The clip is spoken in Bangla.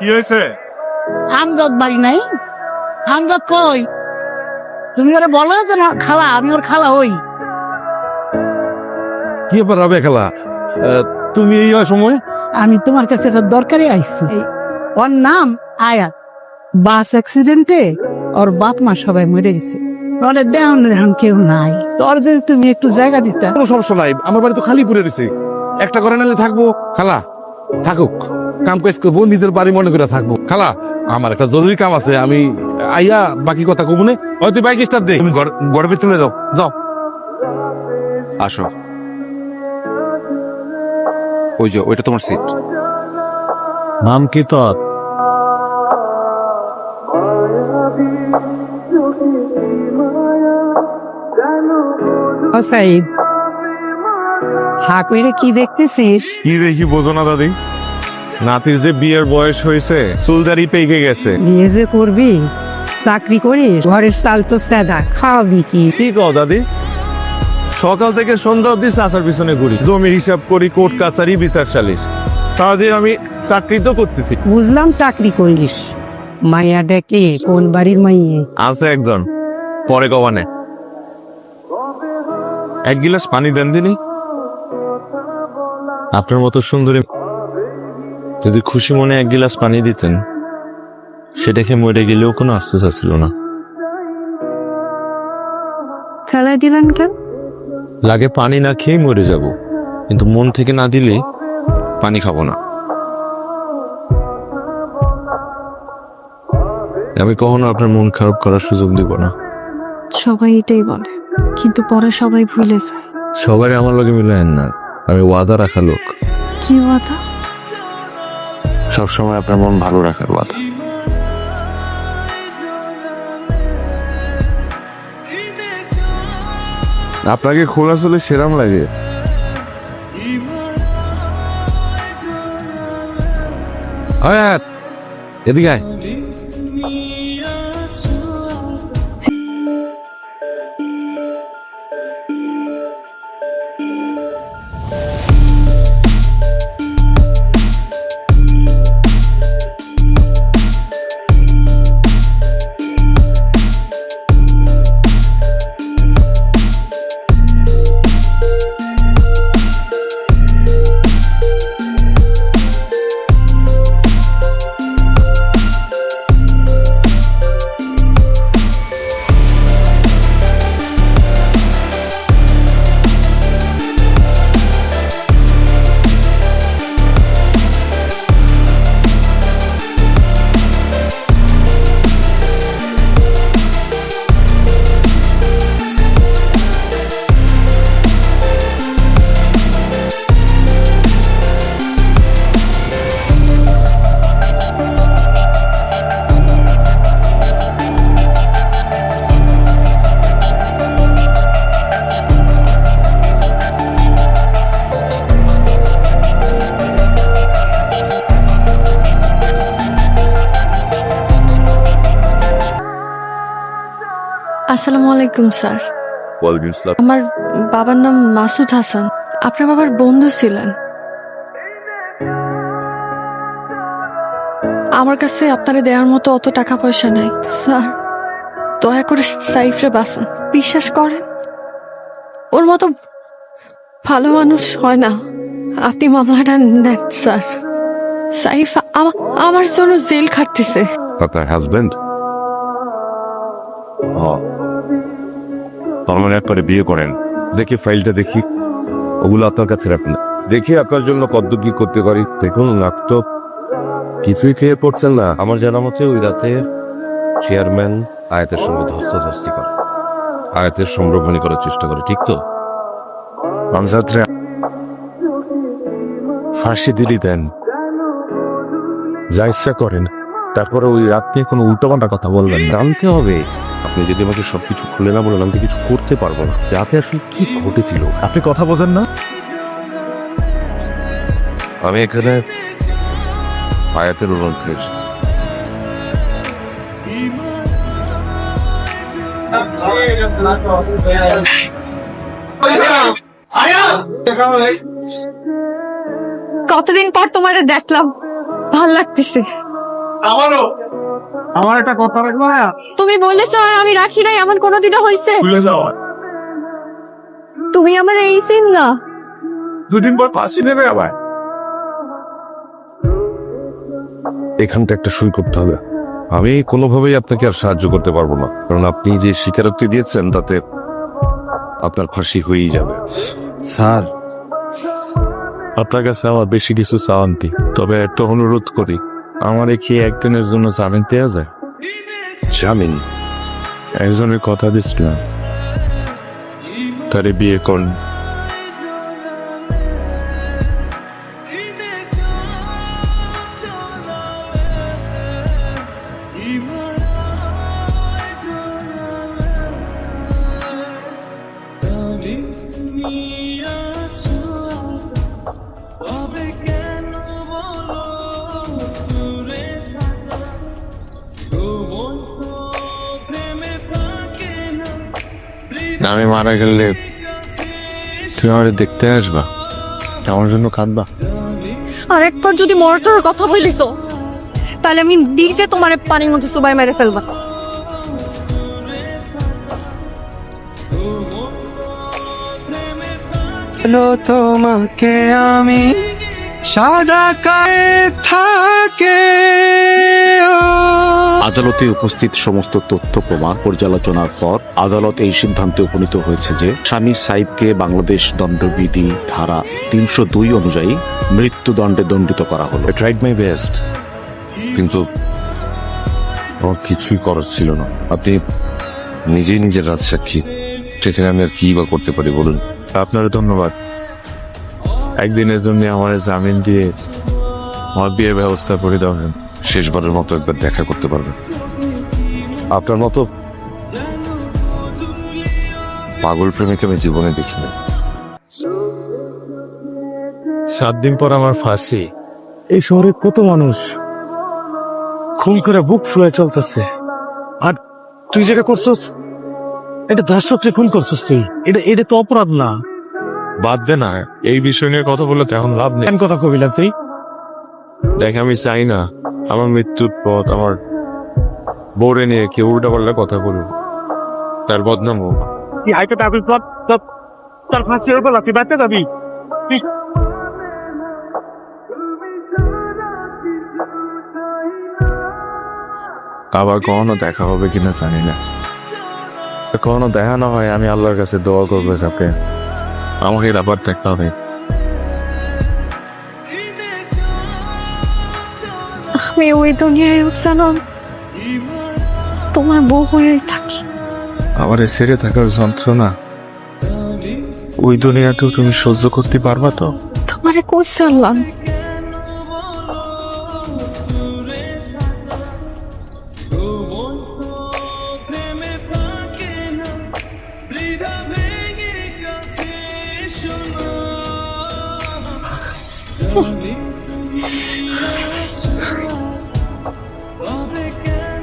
কি হয়েছে? আমজাদ বাড়ি নাই। আমজাদ কই? তুমি ওরা বলো যে না খালা আমি ওর খালা হই। কি ব্যাপার হবে খেলা? তুমি এই সময়? আমি তোমার কাছে একটা দরকারি আইছি। ওর নাম আয়াত। বাস অ্যাক্সিডেন্টে ওর বাপ মা সবাই মরে গেছে। ওরে দেহন এখন কেউ নাই। তোর যদি তুমি একটু জায়গা দিতা। কোনো সমস্যা নাই আমার বাড়ি তো খালি পড়ে রয়েছে। একটা করে নিলে থাকব। খালা থাকুক। কাম কাজ করব নিজের বাড়ি মনে করে থাকব। খালা আমার একটা জরুরি কাম আছে আমি আইয়া বাকি কথা কবো নে। হয়তো বাইক স্টার্ট দে। তুমি গর্বে চলে যাও। যাও। আসো। ওই যে ওইটা তোমার সিট নাম কি তোর? ও সাইদ হা কইরে কি দেখতেছিস? কি দেখি বোঝো না দাদি। নাতির যে বিয়ের বয়স হয়েছে চুলদারি পেকে গেছে। বিয়ে যে করবি? চাকরি করিস? ঘরের চাল তো সাদা খাওয়াবি কি? কি কও দাদি? সকাল থেকে সন্ধ্যা অব্দি চাষার পিছনে ঘুরি। জমির হিসাব করি কোর্ট কাছারি বিচার সালিশ। সারাদিন আমি চাকরি তো করতেছি। বুঝলাম চাকরি করিস। মাইয়া ডেকে কোন বাড়ির মাইয়ে? আছে একজন পরে কবানে এক গিলাস পানি দেন দিনি। আপনার মতো সুন্দরী যদি খুশি মনে এক গিলাস পানি দিতেন সে দেখে মরে গেলেও কোনো আফসোস আসছিল না। চালাই দিলেন কেন? লাগে পানি না খেয়ে মরে যাব কিন্তু মন থেকে না দিলে পানি খাব না। আমি কখনো আপনার মন খারাপ করার সুযোগ দিব না। সবাই এটাই বলে কিন্তু পরে সবাই ভুলে যায়। সবাই আমার লগে মিলায়েন না আমি ওয়াদা রাখা লোক। কি কথা সবসময় আপনার মন ভালো রাখার কথা আপনাকে খোলা চলে সেরাম লাগে। এদিকে আয়। আসসালামু আলাইকুম স্যার। আমার বাবার নাম মাসুদ হাসান। আপনার বাবার বন্ধু ছিলেন। আমার কাছে আপনারে দেওয়ার মতো অত টাকা পয়সা নাই। তো স্যার দয়া করে সাইফরে বাঁচান। বিশ্বাস করেন? ওর মতো ভালো মানুষ হয় না। আপনি মামলাটা নেন স্যার। সাইফ আমার জন্য জেল খাটতেছে। তার হাজবেন্ড তার মানে একবারে বিয়ে করেন। দেখি ফাইলটা দেখি। ওগুলো আপনার কাছে রাখুন। দেখি আপনার জন্য কত কি করতে পারি। দেখুন ল্যাপটপ কিছুই খেয়ে পড়ছেন না। আমার জানা মতে ওই রাতে চেয়ারম্যান আয়াতের সঙ্গে ধস্তাধস্তি করে। আয়াতের সম্ভ্রমণী করার চেষ্টা করে ঠিক তো? আমজাদরে ফাঁসি দিলি দেন। যা ইচ্ছা করেন। তারপরে ওই রাত নিয়ে কোনো উল্টোপাল্টা কথা বলবেন জানতে হবে। আপনি যদি আমাকে সবকিছু খুলে না বলেন আমি কিছু করতে পারব না। রাতে আসলে কি ঘটেছিল? আপনি কথা বোঝেন না। আমি এখানে আয়াতের এসেছি। কতদিন পর তোমারে দেখলাম। ভালো লাগতেছে। আমারও। আমার একটা কথা রাখব হ্যাঁ তুমি বলেছ আর আমি রাখি নাই এমন কোনোদিনও হয়েছে। ভুলে যাও। তুমি আমার এই সিন না। দুদিন পর ফাঁসি দেবে আবার। এখানটা একটা সই করতে হবে। আমি কোনোভাবেই আপনাকে আর সাহায্য করতে পারব না। কারণ আপনি যে স্বীকারোক্তি দিয়েছেন তাতে আপনার ফাঁসি হয়েই যাবে। স্যার আপনার কাছে আমার বেশি কিছু চাওয়ান্তি তবে একটা অনুরোধ করি। আমার কি একদিনের জন্য জামিন দেওয়া যায়? জামিন? একজনের কথা দিচ্ছিলাম তারে বিয়ে করুন। আমি মারা গেলে তুমি আমার দেখতে আসবা। আমার জন্য কাঁদবা। আর একবার যদি মরটার কথা বলিস তাহলে আমি নিজে তোমার পানির মধ্যে সুবাই মেরে ফেলবা। হলো তোমাকে আমি সাদা কায়ে থাকে ও। আদালতে উপস্থিত সমস্ত তথ্য প্রমাণ পর্যালোচনার পর আদালত এই সিদ্ধান্তে উপনীত হয়েছে যে স্বামী সাইবকে বাংলাদেশ দণ্ডবিধি ধারা তিনশো দুই অনুযায়ী মৃত্যুদণ্ডে দণ্ডিত করা হলো। ট্রাইড মাই বেস্ট কিন্তু আমার কিছুই করার ছিল না। আপনি নিজেই নিজের রাজ সাক্ষী সেখানে আমি আর কি বা করতে পারি বলুন? আপনার ধন্যবাদ। একদিনের জন্য আমার জামিন দিয়ে আমার বিয়ের ব্যবস্থা করে দেবেন শেষবারের মতো একবার দেখা করতে পারবেন। আপনার মতো পাগল প্রেমিক আমি জীবনে দেখিনি। সাত দিন পর আমার ফাঁসি। এই শহরে কত মানুষ খুন করে বুক ফুলে চলতেছে। আর তুই যেটা করছস এটা দর্শককে খুন করছস তুই। এটা এটা তো অপরাধ না। বাদ দে না এই বিষয় নিয়ে কথা বললে তো এখন লাভ নেই। কথা কবি তুই? দেখ আমি চাই না। আমার মৃত্যুর পথ আমার বোরে নিয়ে কেউ উল্টা পাল্টা কথা বলুক। তার বদনাম হোক। হাইকোর্টে আপিল কর তোর- তোর ফাঁসির উপর তুই বাঁচতে যাবি? আবার কখনো দেখা হবে কিনা জানি না। কখনো দেখা না হয় আমি আল্লাহর কাছে দোয়া করব সাথে আমাকে আবার দেখা হবে। আমি ওই দুনিয়ায় জানো? তোমার বউ হয়ে থাকি। আমার এই ছেড়ে থাকার যন্ত্রণা ওই দুনিয়াতেও তুমি সহ্য করতে পারবা তো? তোমারে কই সারলাম